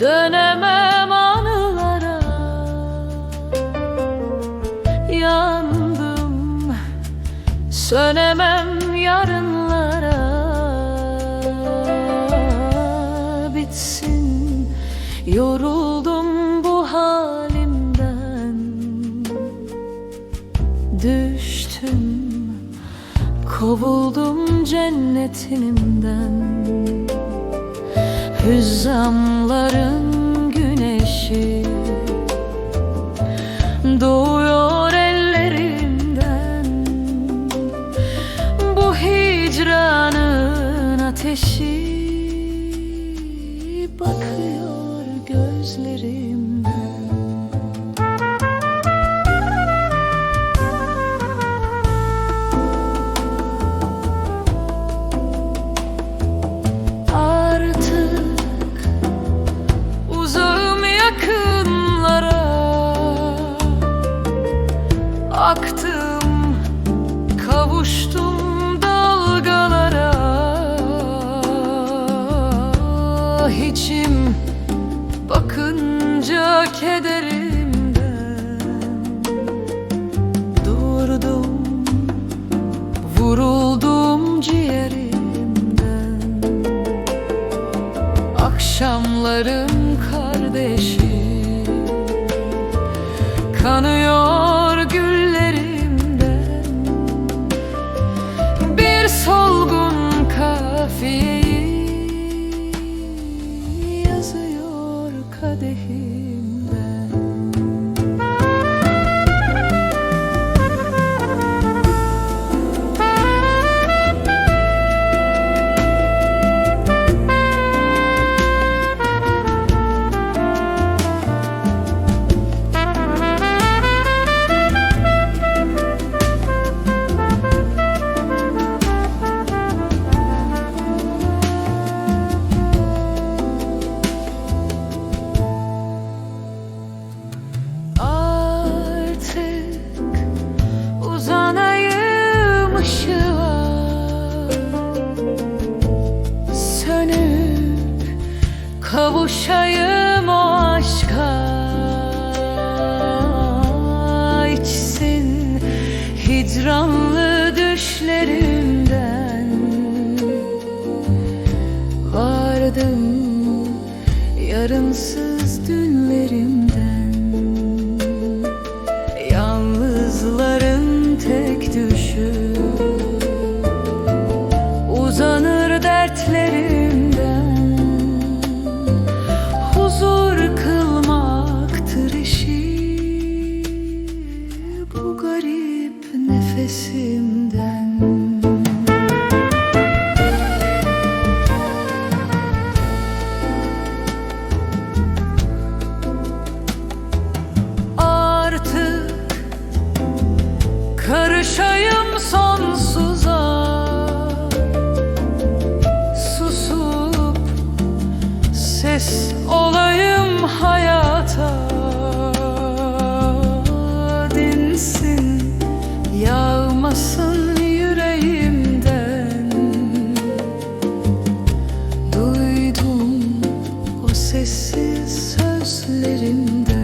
Dönemem anılara. Yandım Sönemem yarınlara. Bitsin Yoruldum bu halimden. Düştüm Kovuldum cennetimden Hüzzamların güneşi Doğuyor ellerimden Bu hicranın ateşi Bakıyor gözlerimden Aktım, kavuştum dalgalara. Hiçim bakınca kederimden. Durdum, vuruldum ciğerimden. Akşamların kardeşi Kanıyor Vardım yarınsız dünlerimden Karışayım sonsuza. Susup ses olayım hayata. Dinsin yağmasın yüreğimden. Duydum o sessiz sözlerinden.